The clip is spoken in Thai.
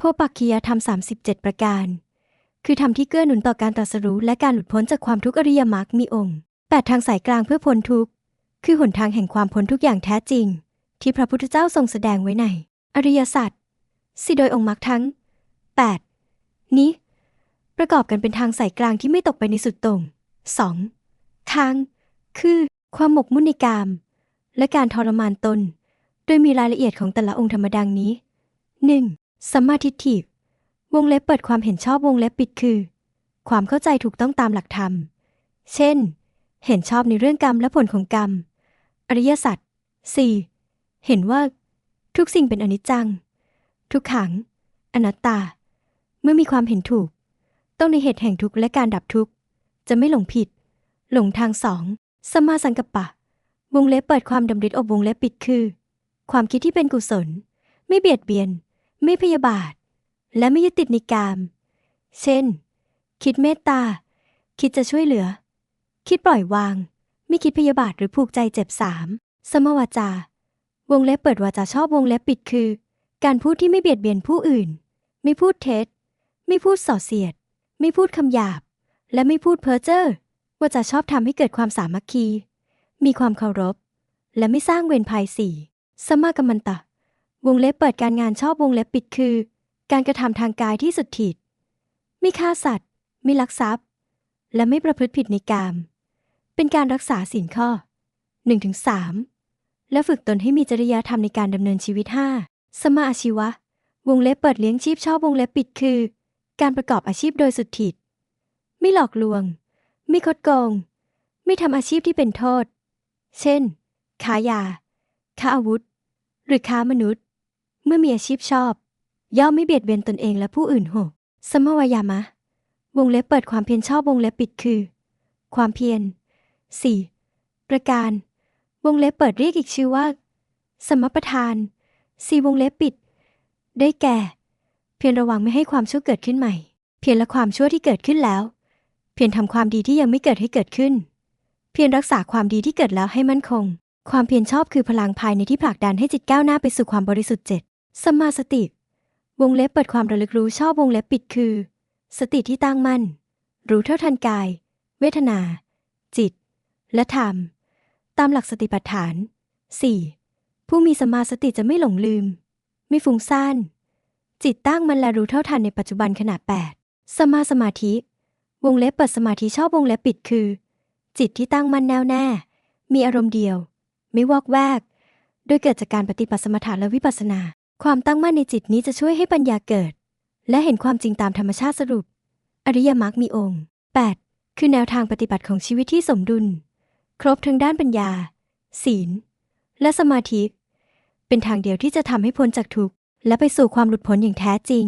โพปักคียธรรม 37 ประการ คือธรรมที่เกื้อหนุนต่อการตรัสรู้และการหลุดพ้นจากความทุกข์อริยมรรคมีองค์8ทางสายกลางเพื่อพ้นทุกข์ คือหนทางแห่งความพ้นทุกอย่างแท้จริง ที่พระพุทธเจ้าทรงแสดงไว้ใน อริยสัจสี่โดยองค์มรรคทั้ง 8 นี้ ประกอบกันเป็นทางสายกลางที่ไม่ตกไปในสุดต่ง 2. ทาง คือ ความหมกมุ่นในกาม และการทรมานตน โดยมีรายละเอียดของแต่ละองค์ธรรมดังนี้ 1. สัมมาทิฏฐิ วงเล็บเปิดความเห็นชอบวงเล็บปิดคือ ความเข้าใจถูกต้องตามหลักธรรม เช่น เห็นชอบในเรื่องกรรมและผลของกรรม อริยสัจ 4. เห็นว่า ทุกสิ่งเป็นอนิจจัง ทุกขัง อนัตตา เมื่อมีความเห็นถูก ต้องในเหตุแห่งทุกข์และการดับทุกข์ จะไม่หลงผิด หลงทางสองสมาสังกัปปะ วงเล็บเปิดความดำริดอบวงเล็บปิดคือ ความคิดที่เป็นกุศล ไม่เบียดเบียน ไม่พยาบาท และไม่ยึดติดในกาม เช่น คิดเมตตา คิดจะช่วยเหลือ คิดปล่อยวาง ไม่คิดพยาบาทหรือผูกใจเจ็บสามสมวาจา วงเล็บเปิดวาจาชอบวงเล็บปิดคือ การพูดที่ไม่เบียดเบียนผู้อื่น ไม่พูดเท็จ ไม่พูดส่อเสียด ไม่พูดคำหยาบ และไม่พูดเพ้อเจ้อวาจาชอบทำให้เกิดความสามัคคี มีความเคารพ และไม่สร้างเวรภัยสี่สมากรรมันตะ วงเล็บเปิดการงานชอบวงเล็บปิดคือ การกระทำทางกายที่สุดถิดไม่ฆ่าสัตว์ ไม่ลักทรัพย์ และไม่ประพฤติผิดในกาม เป็นการรักษาศีลข้อ 1-3 และฝึกตนให้มีจริยธรรมในการดำเนินชีวิต 5. สมาอาชีวะ วงเล็บเปิดเลี้ยงชีพชอบวงเล็บปิดคือ การประกอบอาชีพโดยสุดถิดไม่หลอกลวง ไม่คดโกง ไม่ทำอาชีพที่เป็นโทษ เช่น ค้ายา ค้าอาวุธ หรือค้ามนุษย์ เมื่อมีอาชีพชอบ ย่อมไม่เบียดเบียนตนเองและผู้อื่นหกสมวายามะ วงเล็บเปิดความเพียรชอบวงเล็บปิดคือ ความเพียร 4. ประการ วงเล็บเปิดเรียกอีกชื่อว่า สมประทานสี่วงเล็บปิด ได้แก่ เพียรระวังไม่ให้ความชั่วเกิดขึ้นใหม่ เพียรละความชั่วที่เกิดขึ้นแล้ว เพียรทำความดีที่ยังไม่เกิดให้เกิดขึ้น เพียรรักษาความดีที่เกิดแล้วให้มั่นคง ความเพียรชอบคือพลังภายในที่ผลักดันให้จิตก้าวหน้าไปสู่ความบริสุทธิ์เจ็ด สมมาสติ วงเล็บเปิดความระลึกรู้ชอบวงเล็บปิดคือ สติที่ตั้งมั่น รู้เท่าทันกาย เวทนา จิต และธรรม ตามหลักสติปัฏฐาน 4. ผู้มีสมมาสติจะไม่หลงลืม ไม่ฟุ้งซ่าน จิตตั้งมันและรู้เท่าทันในปัจจุบันขณะ 8. สมาสมาธิ วงเล็บเปิดสมาธิชอบวงเล็บปิดคือ จิตที่ตั้งมั่นแน่วแน่ มีอารมณ์เดียว ไม่วอกแวก โดยเกิดจากการปฏิบัติสมถะและวิปัสสนา ความตั้งมั่นในจิตนี้จะช่วยให้ปัญญาเกิด และเห็นความจริงตามธรรมชาติสรุป อริยมรรคมีองค์ 8. คือแนวทางปฏิบัติของชีวิตที่สมดุล ครบทั้งด้านปัญญา ศีล และสมาธิ เป็นทางเดียวที่จะทำให้พ้นจากทุกข์และไปสู่ความหลุดพ้นอย่างแท้จริง